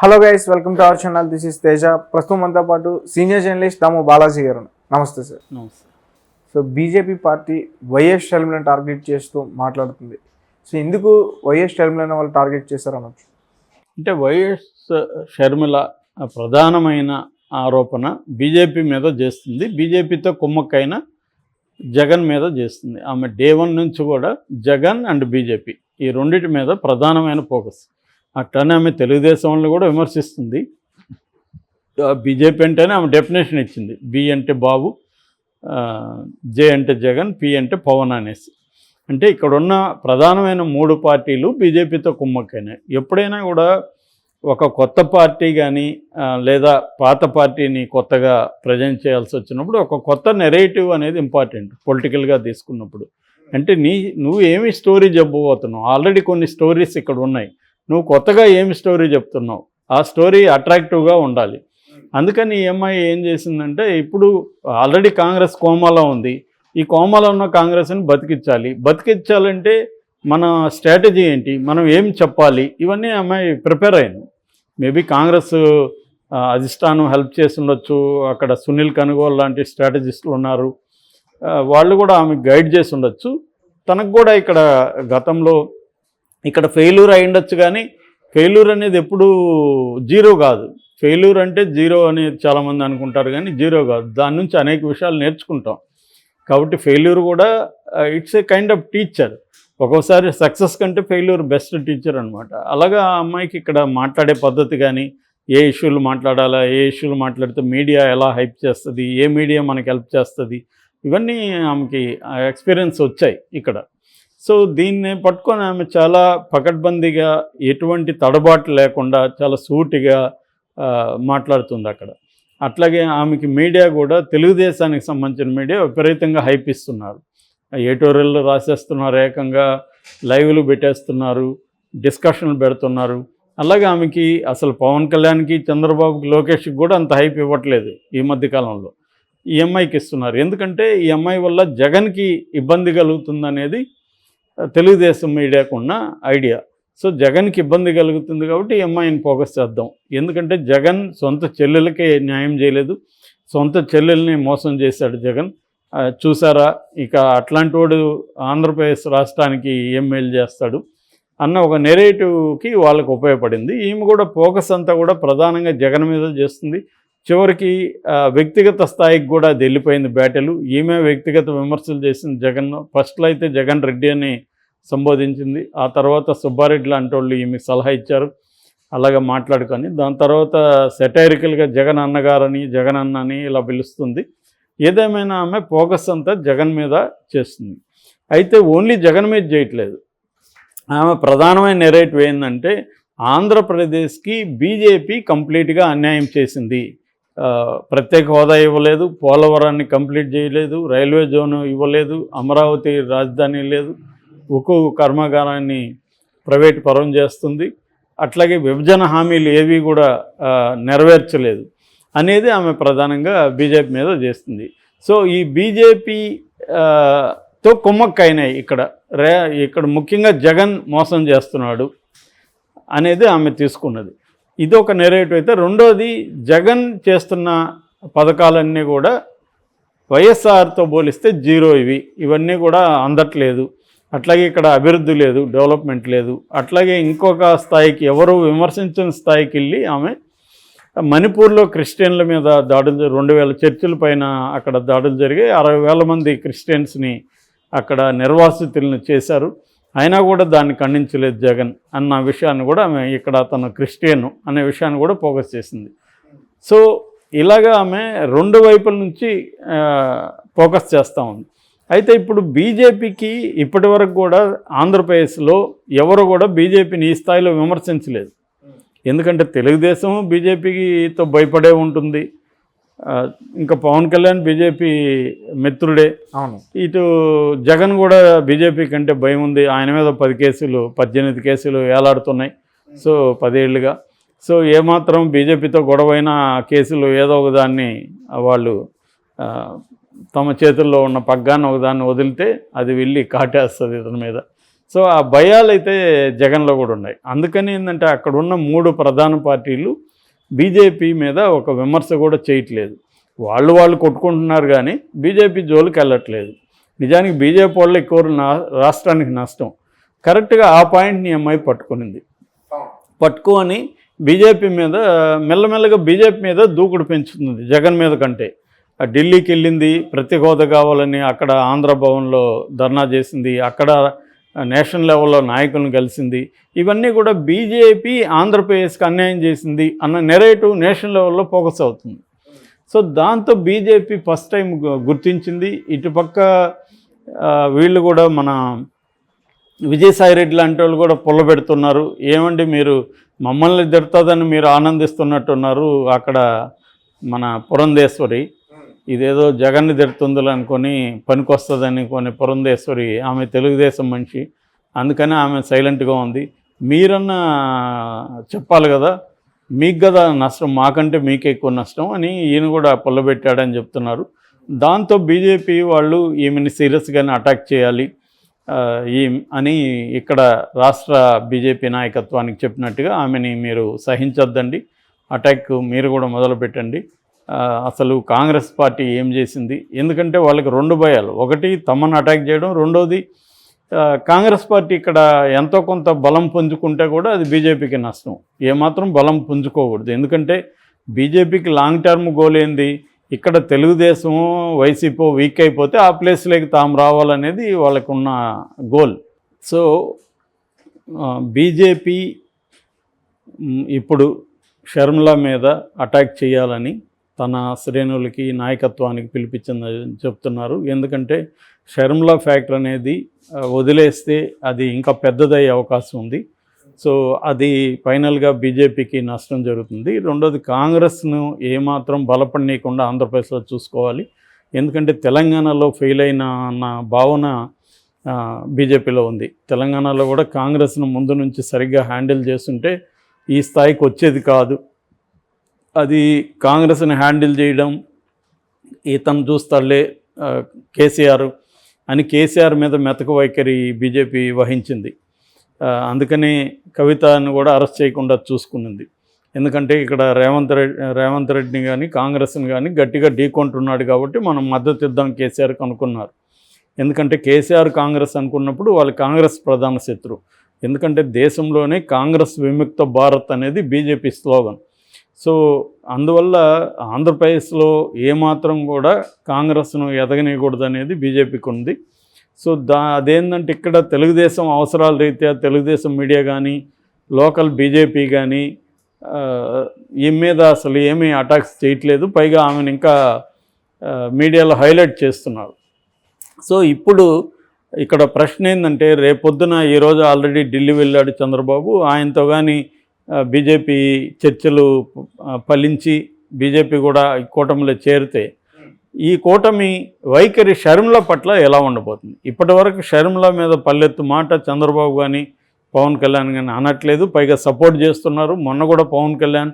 Hello guys welcome to our channel this is Teja ప్రస్తుతం మనతో పాటు సీనియర్ జర్నలిస్ట్ దాము బాలాజీ గారు నమస్తే సార్ నమస్తే. సో బీజేపీ పార్టీ వైఎస్ షర్మిలను టార్గెట్ చేస్తూ మాట్లాడుతుంది. సో ఎందుకు వైఎస్ షర్మిలను వాళ్ళు టార్గెట్ చేశారు అనొచ్చు అంటే వైఎస్ షర్మిల ప్రధానమైన ఆరోపణ బీజేపీ మీద చేస్తుంది. బీజేపీతో కుమ్మక్కైన జగన్ మీద చేస్తుంది. ఆమె డే వన్ నుంచి కూడా జగన్ అండ్ బీజేపీ ఈ రెండింటి మీద ప్రధానమైన ఫోకస్ అట్లనే ఆమె తెలుగుదేశం వాళ్ళని కూడా విమర్శిస్తుంది. బీజేపీ అంటేనే ఆమె డెఫినేషన్ ఇచ్చింది. బి అంటే బాబు జే అంటే జగన్ పి అంటే పవన్ అనేసి. అంటే ఇక్కడున్న ప్రధానమైన మూడు పార్టీలు బీజేపీతో కుమ్మక్కైనాయి. ఎప్పుడైనా కూడా ఒక కొత్త పార్టీ కానీ లేదా పాత పార్టీని కొత్తగా ప్రజెంట్ చేయాల్సి వచ్చినప్పుడు ఒక కొత్త నెరేటివ్ అనేది ఇంపార్టెంట్ పొలిటికల్గా తీసుకున్నప్పుడు. అంటే నీ నువ్వు ఏమి స్టోరీ చెప్పబోతున్నావు? ఆల్రెడీ కొన్ని స్టోరీస్ ఇక్కడ ఉన్నాయి. నువ్వు కొత్తగా ఏమి స్టోరీ చెప్తున్నావు? ఆ స్టోరీ అట్రాక్టివ్గా ఉండాలి. అందుకని ఈ అమ్మాయి ఏం చేసిందంటే ఇప్పుడు ఆల్రెడీ కాంగ్రెస్ కోమాలో ఉంది. ఈ కోమాలో ఉన్న కాంగ్రెస్ని బతికించాలి బతికించాలంటే మన స్ట్రాటజీ ఏంటి? మనం ఏం చెప్పాలి? ఇవన్నీ అమ్మాయి ప్రిపేర్ అయింది. మేబీ కాంగ్రెస్ అధిష్టానం హెల్ప్ చేసి ఉండొచ్చు. అక్కడ సునీల్ కనుగోలు లాంటి స్ట్రాటజిస్టులు ఉన్నారు. వాళ్ళు కూడా ఆమె గైడ్ చేసి ఉండొచ్చు. తనకు కూడా ఇక్కడ గతంలో ఇక్కడ ఫెయిల్యూర్ అయి ఉండొచ్చు కానీ ఫెయిల్యూర్ అనేది ఎప్పుడు జీరో కాదు. ఫెయిల్యూర్ అంటే జీరో అని చాలామంది అనుకుంటారు కానీ జీరో కాదు. దాని నుంచి అనేక విషయాలు నేర్చుకుంటాం. కాబట్టి ఫెయిల్యూర్ కూడా it's a kind of teacher ఒక్కోసారి సక్సెస్ కంటే ఫెయిల్యూర్ బెస్ట్ టీచర్ అనమాట అలాగా ఆ అమ్మాయికి ఇక్కడ మాట్లాడే పద్ధతి కానీ ఏ ఇష్యూలు మాట్లాడాలా ఏ ఇష్యూలు మాట్లాడితే మీడియా ఎలా హైప్ చేస్తుంది ఏ మీడియా మనకి హెల్ప్ చేస్తుంది ఇవన్నీ ఆమెకి ఎక్స్పీరియన్స్ వచ్చాయి ఇక్కడ. సో దీన్ని పట్టుకొని ఆమె చాలా పకడ్బందీగా ఎటువంటి తడబాటు లేకుండా చాలా సూటిగా మాట్లాడుతుంది అక్కడ. అట్లాగే ఆమెకి మీడియా కూడా తెలుగుదేశానికి సంబంధించిన మీడియా విపరీతంగా హైప్ ఇస్తున్నారు. ఏటోరియల్లో రాసేస్తున్నారు ఏకంగా లైవ్లు పెట్టేస్తున్నారు డిస్కషన్లు పెడుతున్నారు. అలాగే ఆమెకి అసలు పవన్ కళ్యాణ్కి చంద్రబాబుకి లోకేష్కి కూడా అంత హైప్ ఇవ్వట్లేదు ఈ మధ్యకాలంలో ఈఎంఐకి ఇస్తున్నారు. ఎందుకంటే ఈ అమ్మాయి వల్ల జగన్కి ఇబ్బంది కలుగుతుందనేది తెలుగుదేశం మీడియాకు ఉన్న ఐడియా. సో జగన్కి ఇబ్బంది కలుగుతుంది కాబట్టి ఈ అమ్మాయిని ఫోకస్ చేద్దాం. ఎందుకంటే జగన్ సొంత చెల్లెలకే న్యాయం చేయలేదు. సొంత చెల్లెల్ని మోసం చేశాడు జగన్. చూసారా? ఇక అట్లాంటి వాడు ఆంధ్రప్రదేశ్ రాష్ట్రానికి ఏం మేలు చేస్తాడు అన్న ఒక నెరేటివ్కి వాళ్ళకు ఉపయోగపడింది. ఈమె కూడా ఫోకస్ అంతా కూడా ప్రధానంగా జగన్ మీద చేస్తుంది. చివరికి వ్యక్తిగత స్థాయికి కూడా అది వెళ్ళిపోయింది బ్యాటలు. ఈమె వ్యక్తిగత విమర్శలు చేసింది జగన్. ఫస్ట్లో అయితే జగన్ రెడ్డి అని సంబోధించింది. ఆ తర్వాత సుబ్బారెడ్డి లాంటి వాళ్ళు ఈమె సలహా ఇచ్చారు. అలాగా మాట్లాడుకొని దాని తర్వాత సెటైరికల్గా జగన్ అన్నగారని జగన్ అన్న అని ఇలా పిలుస్తుంది. ఏదేమైనా ఆమె ఫోకస్ అంతా జగన్ మీద చేస్తుంది. అయితే ఓన్లీ జగన్ మీద చేయట్లేదు. ఆమె ప్రధానమైన నెరేటివ్ ఏంటంటే ఆంధ్రప్రదేశ్కి బీజేపీ కంప్లీట్గా అన్యాయం చేసింది. ప్రత్యేక హోదా ఇవ్వలేదు పోలవరాన్ని కంప్లీట్ చేయలేదు రైల్వే జోన్ ఇవ్వలేదు అమరావతి రాజధాని లేదు ఉక్కు కర్మాగారాన్ని ప్రైవేట్ పరం చేస్తుంది. అట్లాగే విభజన హామీలు ఏవి కూడా నెరవేర్చలేదు అనేది ఆమె ప్రధానంగా బీజేపీ మీద చేస్తుంది. సో ఈ బీజేపీతో కుమ్మక్కైనాయి ఇక్కడ. రే ఇక్కడ ముఖ్యంగా జగన్ మోసం చేస్తున్నాడు అనేది ఆమె తీసుకున్నది. ఇది ఒక నెరేటివ్ అయితే. రెండోది జగన్ చేస్తున్న పథకాలన్నీ కూడా వైఎస్ఆర్తో పోలిస్తే జీరో ఇవి. ఇవన్నీ కూడా అందట్లేదు. అట్లాగే ఇక్కడ అభివృద్ధి లేదు డెవలప్మెంట్ లేదు. అట్లాగే ఇంకొక స్థాయికి ఎవరు విమర్శించిన స్థాయికి వెళ్ళి ఆమె మణిపూర్లో క్రిస్టియన్ల మీద దాడులు రెండు వేల చర్చిల పైన అక్కడ దాడులు జరిగాయి. అరవై వేల మంది క్రిస్టియన్స్ని అక్కడ నిర్వాసితులను చేశారు. అయినా కూడా దాన్ని ఖండించలేదు జగన్ అన్న విషయాన్ని కూడా ఆమె ఇక్కడ తను క్రిస్టియన్ అనే విషయాన్ని కూడా ఫోకస్ చేసింది. సో ఇలాగా ఆమె రెండు వైపుల నుంచి ఫోకస్ చేస్తూ ఉంది. అయితే ఇప్పుడు బీజేపీకి ఇప్పటి వరకు కూడా ఆంధ్రప్రదేశ్లో ఎవరు కూడా బీజేపీని ఈ స్థాయిలో విమర్శించలేదు. ఎందుకంటే తెలుగుదేశం బీజేపీతో భయపడే ఉంటుంది. ఇంకా పవన్ కళ్యాణ్ బీజేపీ మిత్రుడే. అవును. ఇటు జగన్ కూడా బీజేపీ కంటే భయం ఉంది. ఆయన మీద పది కేసులు పద్దెనిమిది కేసులు ఏలాడుతున్నాయి సో పదేళ్ళుగా సో ఏమాత్రం బీజేపీతో గొడవైన కేసులు ఏదో ఒక దాన్ని వాళ్ళు తమ చేతుల్లో ఉన్న పగ్గాన్ని ఒకదాన్ని వదిలితే అది వెళ్ళి కాటేస్తుంది ఇతని మీద. సో ఆ భయాలు అయితే జగన్లో కూడా ఉన్నాయి. అందుకని ఏంటంటే అక్కడ ఉన్న మూడు ప్రధాన పార్టీలు బీజేపీ మీద ఒక విమర్శ కూడా చేయట్లేదు. వాళ్ళు వాళ్ళు కొట్టుకుంటున్నారు కానీ బీజేపీ జోలికి వెళ్ళట్లేదు. నిజానికి బీజేపీ వాళ్ళు ఎక్కువ రాష్ట్రానికి నష్టం. కరెక్ట్గా ఆ పాయింట్ని అమ్మాయి పట్టుకునింది. పట్టుకొని బీజేపీ మీద మెల్లమెల్లగా బీజేపీ మీద దూకుడు పెంచుతుంది జగన్ మీద కంటే. ఆ ఢిల్లీకి వెళ్ళింది ప్రతి హోదా కావాలని అక్కడ ఆంధ్ర భవన్లో ధర్నా చేసింది. అక్కడ నేషనల్ లెవెల్లో నాయకులను కలిసింది. ఇవన్నీ కూడా బీజేపీ ఆంధ్రప్రదేశ్కి అన్యాయం చేసింది అన్న నెరేటివ్ నేషనల్ లెవెల్లో ఫోకస్ అవుతుంది. సో దాంతో బీజేపీ ఫస్ట్ టైం గు- గుర్తించింది. ఇటుపక్క వీళ్ళు కూడా మన విజయసాయి రెడ్డి లాంటి వాళ్ళు కూడా పొల్లబెడుతున్నారు ఏమండి మీరు మమ్మల్ని తిడుతుందని మీరు ఆనందిస్తున్నట్టున్నారు అక్కడ మన పురంధేశ్వరి. ఇదేదో జగన్ని తిడుతుందిలే అనుకొని పనికొస్తుందని కొన్ని పురంధేశ్వరి ఆమె తెలుగుదేశం మనిషి. అందుకని ఆమె సైలెంట్గా ఉంది. మీరన్నా చెప్పాలి కదా మీకు కదా నష్టం మాకంటే మీకే ఎక్కువ నష్టం అని ఈయన కూడా పుల్లబెట్టాడని చెప్తున్నారు. దాంతో బీజేపీ వాళ్ళు ఈమెని సీరియస్గానే అటాక్ చేయాలి ఈ అని ఇక్కడ రాష్ట్ర బీజేపీ నాయకత్వానికి చెప్పినట్టుగా ఆమెని మీరు సహించొద్దండి. అటాక్ మీరు కూడా మొదలు పెట్టండి అసలు కాంగ్రెస్ పార్టీ ఏం చేసింది? ఎందుకంటే వాళ్ళకి రెండు భయాలు. ఒకటి తమను అటాక్ చేయడం. రెండోది కాంగ్రెస్ పార్టీ ఇక్కడ ఎంతో కొంత బలం పుంజుకుంటే కూడా అది బీజేపీకి నష్టం. ఏమాత్రం బలం పుంజుకోకూడదు. ఎందుకంటే బీజేపీకి లాంగ్ టర్మ్ గోల్ ఏంది? ఇక్కడ తెలుగుదేశం వైసీపీ వీక్ అయిపోతే ఆ ప్లేస్లోకి తాము రావాలనేది వాళ్ళకున్న గోల్ సో బీజేపీ ఇప్పుడు షర్మిల మీద అటాక్ చేయాలని తన శ్రేణులకి నాయకత్వానికి పిలిపించిందని చెప్తున్నారు. ఎందుకంటే షర్మిల ఫ్యాక్టర్ అనేది వదిలేస్తే అది ఇంకా పెద్దదయ్యే అవకాశం ఉంది. సో అది ఫైనల్గా బీజేపీకి నష్టం జరుగుతుంది. రెండోది కాంగ్రెస్ను ఏమాత్రం బలపడనీయకుండా ఆంధ్రప్రదేశ్లో చూసుకోవాలి. ఎందుకంటే తెలంగాణలో ఫెయిల్ అయిన అన్న భావన బీజేపీలో ఉంది. తెలంగాణలో కూడా కాంగ్రెస్ను ముందు నుంచి సరిగ్గా హ్యాండిల్ చేస్తుంటే ఈ స్థాయికి వచ్చేది కాదు. అది కాంగ్రెస్ని హ్యాండిల్ చేయడం ఇతను చూస్తాలే కేసీఆర్ అని కేసీఆర్ మీద మెతక వైఖరి బీజేపీ వహించింది. అందుకని కవితను కూడా అరెస్ట్ చేయకుండా చూసుకునింది. ఎందుకంటే ఇక్కడ రేవంత్ రెడ్డి రేవంత్ రెడ్డిని కానీ కాంగ్రెస్ని కానీ గట్టిగా ఢీకొంటున్నాడు కాబట్టి మనం మద్దతు ఇద్దాం కేసీఆర్కి అనుకున్నారు ఎందుకంటే కేసీఆర్ కాంగ్రెస్ అనుకున్నప్పుడు వాళ్ళు కాంగ్రెస్ ప్రధాన శత్రువు ఎందుకంటే దేశంలోనే కాంగ్రెస్ విముక్త భారత్ అనేది బీజేపీ స్లోగన్. సో అందువల్ల ఆంధ్రప్రదేశ్లో ఏమాత్రం కూడా కాంగ్రెస్ను ఎదగనీయకూడదు అనేది బీజేపీకి ఉంది సో దా అదేంటంటే ఇక్కడ తెలుగుదేశం అవసరాల రీత్యా తెలుగుదేశం మీడియా కానీ లోకల్ బీజేపీ కానీ ఆ, ఈ మీద అసలు ఏమీ అటాక్స్ చేయట్లేదు. పైగా ఆమెను ఇంకా మీడియాలో హైలైట్ చేస్తున్నారు. సో ఇప్పుడు ఇక్కడ ప్రశ్న ఏంటంటే రేపొద్దున ఈరోజు ఆల్రెడీ ఢిల్లీ వెళ్ళాడు చంద్రబాబు. ఆయనతో కానీ బీజేపీ చర్చలు ఫలించి బీజేపీ కూడా ఈ కూటమిలో చేరితే ఈ కూటమి వైఖరి షర్మిల పట్ల ఎలా ఉండబోతుంది? ఇప్పటివరకు షర్మిల మీద పల్లెత్తు మాట చంద్రబాబు కానీ పవన్ కళ్యాణ్ కానీ అనట్లేదు. పైగా సపోర్ట్ చేస్తున్నారు. మొన్న కూడా పవన్ కళ్యాణ్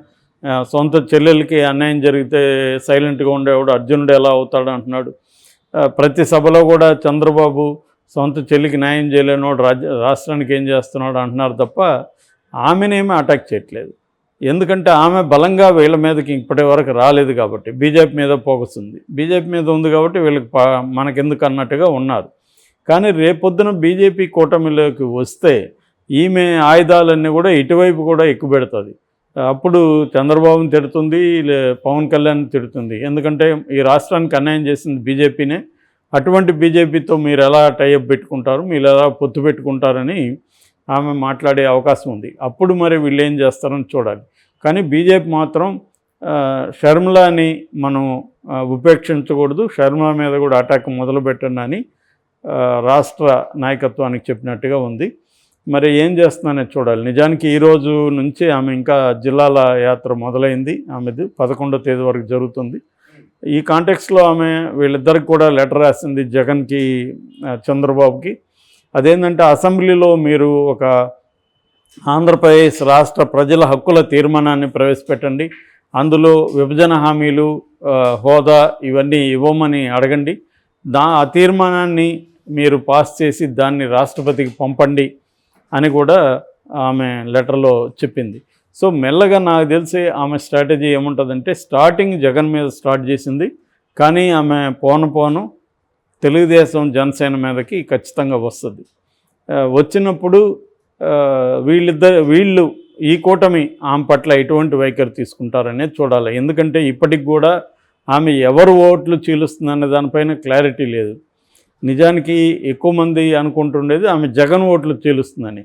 సొంత చెల్లెలకి అన్యాయం జరిగితే సైలెంట్గా ఉండేవాడు. అర్జునుడు ఎలా అవుతాడు అంటున్నాడు. ప్రతి సభలో కూడా చంద్రబాబు సొంత చెల్లికి న్యాయం చేయలేనోడు రాజ్య రాష్ట్రానికి ఏం చేస్తున్నాడు అంటున్నారు తప్ప ఆమెనేమీ అటాక్ చేయట్లేదు. ఎందుకంటే ఆమె బలంగా వీళ్ళ మీదకి ఇప్పటి వరకు రాలేదు కాబట్టి బీజేపీ మీద ఫోకస్ ఉంది. బీజేపీ మీద ఉంది కాబట్టి వీళ్ళకి మనకెందుకు అన్నట్టుగా ఉన్నారు. కానీ రేపొద్దున బీజేపీ కూటమిలోకి వస్తే ఈమె ఆయుధాలన్నీ కూడా ఇటువైపు కూడా ఎక్కుబెడుతుంది అప్పుడు చంద్రబాబుని తిడుతుంది లే- పవన్ కళ్యాణ్ తిడుతుంది. ఎందుకంటే ఈ రాష్ట్రానికి అన్యాయం చేసింది బీజేపీనే. అటువంటి బీజేపీతో మీరు ఎలా టైఅప్ పెట్టుకుంటారు మీరు ఎలా పొత్తు పెట్టుకుంటారని ఆమె మాట్లాడే అవకాశం ఉంది. అప్పుడు మరి వీళ్ళు ఏం చేస్తారని చూడాలి. కానీ బీజేపీ మాత్రం షర్మిలాని మనం ఉపేక్షించకూడదు. షర్మిల మీద కూడా అటాక్ మొదలుపెట్టండి అని రాష్ట్ర నాయకత్వానికి చెప్పినట్టుగా ఉంది. మరి ఏం చేస్తుందనేది చూడాలి. నిజానికి ఈరోజు నుంచి ఆమె ఇంకా జిల్లాల యాత్ర మొదలైంది. ఆమెది పదకొండో తేదీ వరకు జరుగుతుంది. ఈ కాంటెక్స్లో ఆమె వీళ్ళిద్దరికి కూడా లెటర్ రాసింది జగన్కి చంద్రబాబుకి. అదేంటంటే అసెంబ్లీలో మీరు ఒక ఆంధ్రప్రదేశ్ రాష్ట్ర ప్రజల హక్కుల తీర్మానాన్ని ప్రవేశపెట్టండి. అందులో విభజన హామీలు హోదా ఇవన్నీ ఇవ్వమని అడగండి. దా ఆ తీర్మానాన్ని మీరు పాస్ చేసి దాన్ని రాష్ట్రపతికి పంపండి అని కూడా ఆమె లెటర్లో చెప్పింది. సో మెల్లగా నాకు తెలిసి ఆమె స్ట్రాటజీ ఏముంటుందంటే స్టార్టింగ్ జగన్ మీద స్టార్ట్ చేసింది. కానీ ఆమె పోను పోను తెలుగుదేశం జనసేన మీదకి ఖచ్చితంగా వస్తుంది. వచ్చినప్పుడు వీళ్ళిద్దరు వీళ్ళు ఈ కూటమి ఆమె పట్ల ఎటువంటి వైఖరి తీసుకుంటారనేది చూడాలి. ఎందుకంటే ఇప్పటికి కూడా ఆమె ఎవరు ఓట్లు చీలుస్తుందనే దానిపైన క్లారిటీ లేదు. నిజానికి ఎక్కువ మంది అనుకుంటుండేది ఆమె జగన్ ఓట్లు చీలుస్తుందని.